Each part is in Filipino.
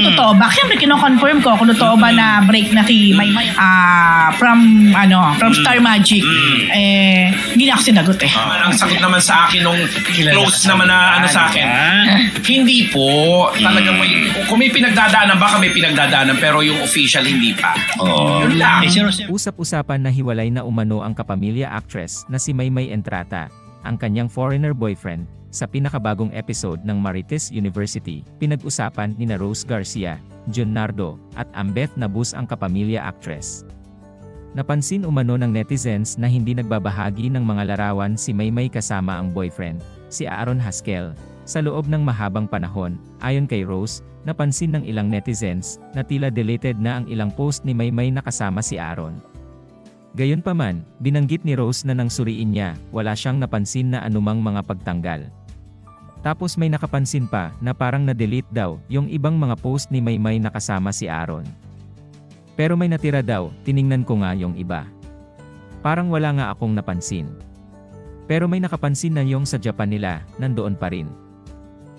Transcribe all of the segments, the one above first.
Totoo ba? Siyempre, kino-confirm ko kung totoo ba na break na si Maymay ah, from, ano, from Star Magic. Eh, hindi na ako sinagot eh. Ah, ang sagot naman sa akin nung close naman na ano sa akin. Hindi po. Talagang may, kung may pinagdadaanan, baka may pinagdadaanan, pero yung official hindi pa. Oo. Yun lang. Eh, Usap-usapan na hiwalay na umano ang kapamilya actress na si Maymay Entrata, ang kanyang foreigner boyfriend. Sa pinakabagong episode ng Marites University, pinag-usapan ni Rose Garcia, John Nardo, at Ambeth Nabus ang kapamilya actress. Napansin umano ng netizens na hindi nagbabahagi ng mga larawan si Maymay kasama ang boyfriend, si Aaron Haskell. Sa loob ng mahabang panahon, ayon kay Rose, napansin ng ilang netizens na tila deleted na ang ilang post ni Maymay na kasama si Aaron. Gayunpaman, binanggit ni Rose na nang suriin niya, wala siyang napansin na anumang mga pagtanggal. Tapos may nakapansin pa na parang na-delete daw yung ibang mga post ni Maymay na kasama si Aaron. Pero may natira daw, tiningnan ko nga yung iba. Parang wala nga akong napansin. Pero may nakapansin na yung sa Japan nila, nandoon pa rin.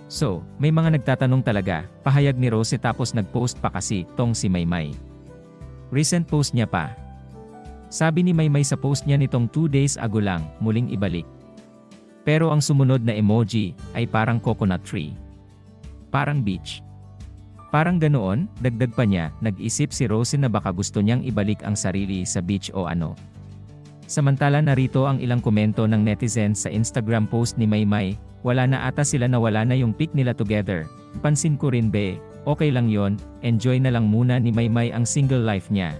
So, may mga nagtatanong talaga, pahayag ni Rose tapos nag-post pa kasi tong si Maymay. Recent post niya pa. Sabi ni Maymay sa post niya nitong 2 days ago lang, muling ibalik. Pero ang sumunod na emoji ay parang coconut tree. Parang beach. Parang ganoon, dagdag pa niya, nag-isip si Rose na baka gusto niyang ibalik ang sarili sa beach o ano. Samantala narito ang ilang komento ng netizens sa Instagram post ni Maymay, wala na ata sila na wala na yung pic nila together. Pansin ko rin be, okay lang yon, enjoy na lang muna ni Maymay ang single life niya.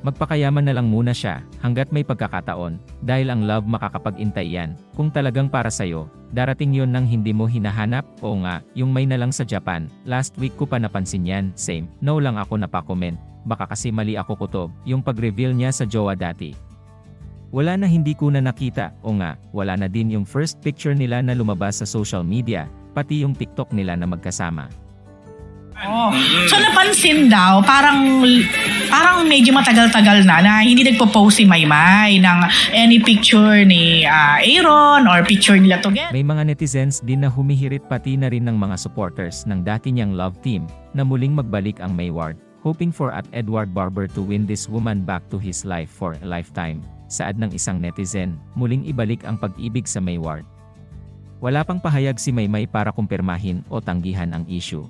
Magpakayaman na lang muna siya, hanggat may pagkakataon, dahil ang love makakapag-intay yan. Kung talagang para sa'yo, darating yon nang hindi mo hinahanap, oo nga, yung may na lang sa Japan, last week ko pa napansin yan, same, no lang ako napakomment, baka kasi mali ako kutob, yung pag-reveal niya sa jowa dati. Wala na hindi ko na nakita, o nga, wala na din yung first picture nila na lumabas sa social media, pati yung TikTok nila na magkasama. Oh. So napansin daw, parang parang medyo matagal-tagal na na hindi nagpo-post si Maymay ng any picture ni ah, Aaron or picture nila together. May mga netizens din na humihirit pati na rin ng mga supporters ng dati niyang love team, na muling magbalik ang Mayward, hoping for at Edward Barber to win this woman back to his life for a lifetime. Saad ng isang netizen, muling ibalik ang pag-ibig sa Mayward. Wala pang pahayag si Maymay para kumpirmahin o tanggihan ang issue.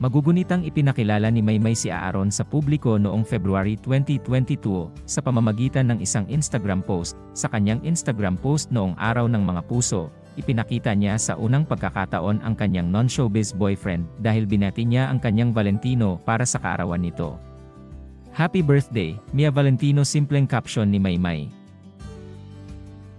Magugunitang ipinakilala ni Maymay si Aaron sa publiko noong February 2022 sa pamamagitan ng isang Instagram post. Sa kanyang Instagram post noong araw ng mga puso, ipinakita niya sa unang pagkakataon ang kanyang non-showbiz boyfriend dahil binati niya ang kanyang Valentino para sa kaarawan nito. Happy birthday, Mia Valentino simpleng caption ni Maymay.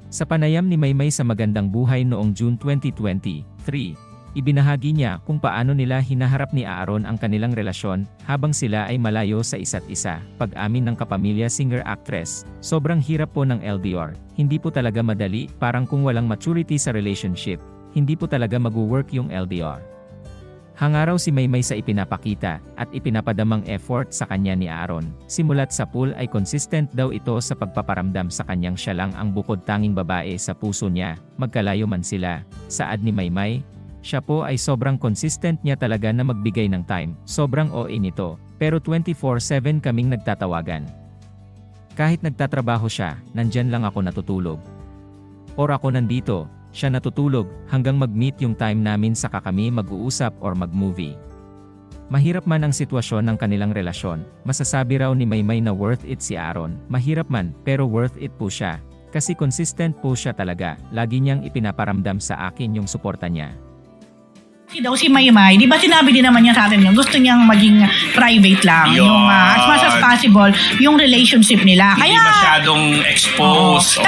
Sa panayam ni Maymay sa magandang buhay noong June 2023, Ibinahagi niya kung paano nila hinaharap ni Aaron ang kanilang relasyon habang sila ay malayo sa isa't isa. Pag-amin ng kapamilya singer-actress, sobrang hirap po ng LDR. Hindi po talaga madali, parang kung walang maturity sa relationship, hindi po talaga mag-work yung LDR. Hangaraw si Maymay sa ipinapakita at ipinapadamang effort sa kanya ni Aaron. Simulat sa pool ay consistent daw ito sa pagpaparamdam sa kanyang siya lang ang bukod tanging babae sa puso niya, magkalayo man sila. Saad ni Maymay, siya po ay sobrang consistent niya talaga na magbigay ng time, sobrang OA nito, pero 24-7 kaming nagtatawagan. Kahit nagtatrabaho siya, nandyan lang ako natutulog. Or ako nandito, siya natutulog, hanggang mag-meet yung time namin saka kami mag-uusap or mag-movie. Mahirap man ang sitwasyon ng kanilang relasyon, masasabi raw ni Maymay na worth it si Aaron, mahirap man, pero worth it po siya. Kasi consistent po siya talaga, lagi niyang ipinaparamdam sa akin yung suporta niya. Si daw si Maymay, di ba sinabi din naman niya sa atin yun, gusto niyang maging private lang. Yun. Yung ah, as much as possible, yung relationship nila. Hindi Kaya, masyadong exposed. Oo. Tapos